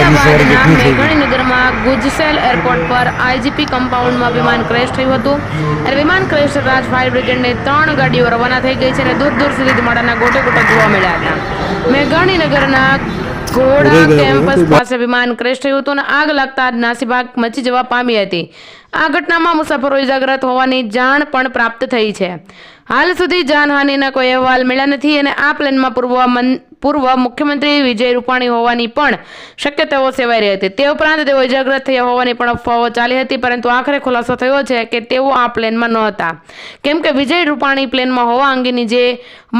અમદાવાદના મેઘાણીનગરમાં ગુજસેલ એરપોર્ટ પર આઈજીપી કમ્પાઉન્ડમાં વિમાન ક્રેશ થયું હતું. અને વિમાન ક્રેશ થતાં જ ફાયર બ્રિગેડની ત્રણ ગાડીઓ રવાના થઈ ગઈ છે અને દૂર દૂર સુધી ધુમાડાના ગોટે ગોટા જોવા મળ્યા હતા. મેઘાણીનગરના ઘોડા કેમ્પસ પાસે વિમાન ક્રેશ થયું હતું અને આગ લાગતા નાસીભાગ મચી જવા પામી હતી. આ ઘટનામાં મુસાફરો ઇજાગ્રસ્ત હોવાની જાણ પણ પ્રાપ્ત થઈ છે. હાલ સુધી જાનહાનિના કોઈ અહેવાલ મળ્યા નથી અને આ પ્લેનમાં પૂર્વ પૂર્વ મુખ્યમંત્રી વિજય રૂપાણી હોવાની પણ શક્યતાઓ સેવાઈ રહી હતી. તે ઉપરાંત તેઓ ઇજાગ્રસ્ત થયા હોવાની પણ અફવાઓ ચાલી હતી, પરંતુ આખરે ખુલાસો થયો છે કે તેઓ આ પ્લેનમાં નહોતા કેમ કે વિજય રૂપાણી પ્લેનમાં હોવા અંગેની જે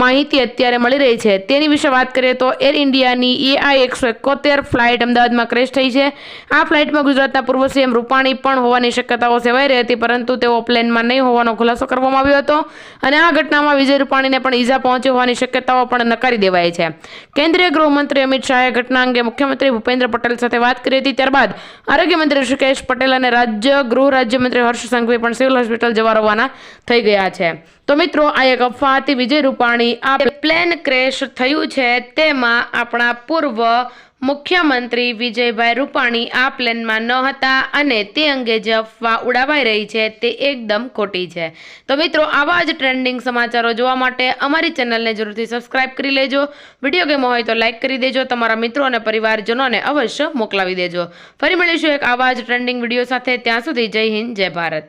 માહિતી અત્યારે મળી રહી છે તેની વિશે વાત કરીએ તો એર ઇન્ડિયાની એઆઈ એકસો એકોતેર ફ્લાઇટ અમદાવાદમાં ક્રેશ થઈ છે. આ ફ્લાઇટમાં ગુજરાતના પૂર્વ સીએમ રૂપાણી પણ હોવાની શક્યતાઓ સેવાઈ રહી હતી, પરંતુ તેઓ પ્લેનમાં નહીં હોવાનો ખુલાસો કરવામાં આવ્યો હતો અને આ ઘટનામાં વિજય રૂપાણીને પણ ઈજા પહોંચી હોવાની શક્યતાઓ પણ નકારી દેવાઈ છે. કેન્દ્રીય ગૃહમંત્રી અમિત શાહે ઘટના અંગે મુખ્યમંત્રી ભૂપેન્દ્ર પટેલ સાથે વાત કરી હતી, ત્યારબાદ આરોગ્ય મંત્રી ઋષિકેશ પટેલ અને રાજ્ય ગૃહ રાજ્યમંત્રી હર્ષ સંઘવી પણ સિવિલ હોસ્પિટલ જવા રવાના થઈ ગયા છે. તો મિત્રો, આ એક અફવા હતી, વિજય રૂપાણી આ પ્લેન ક્રેશ થયું છે, તેમાં આપણા પૂર્વ મુખ્યમંત્રી વિજયભાઈ રૂપાણી આ પ્લેનમાં ન હતા અને તે અંગે જે અફવા ઉડાવાઈ રહી છે, તે એકદમ ખોટી છે. તો મિત્રો, આવા જ ટ્રેન્ડિંગ સમાચારો જોવા માટે અમારી ચેનલને જરૂરથી સબસ્ક્રાઇબ કરી લેજો. વીડિયો ગેમો હોય તો લાઇક કરી દેજો, તમારા મિત્રો અને પરિવારજનોને અવશ્ય મોકલાવી દેજો. ફરી મળીશું એક આવા જ ટ્રેન્ડિંગ વીડિયો સાથે. ત્યાં સુધી જય હિન્દ, જય ભારત.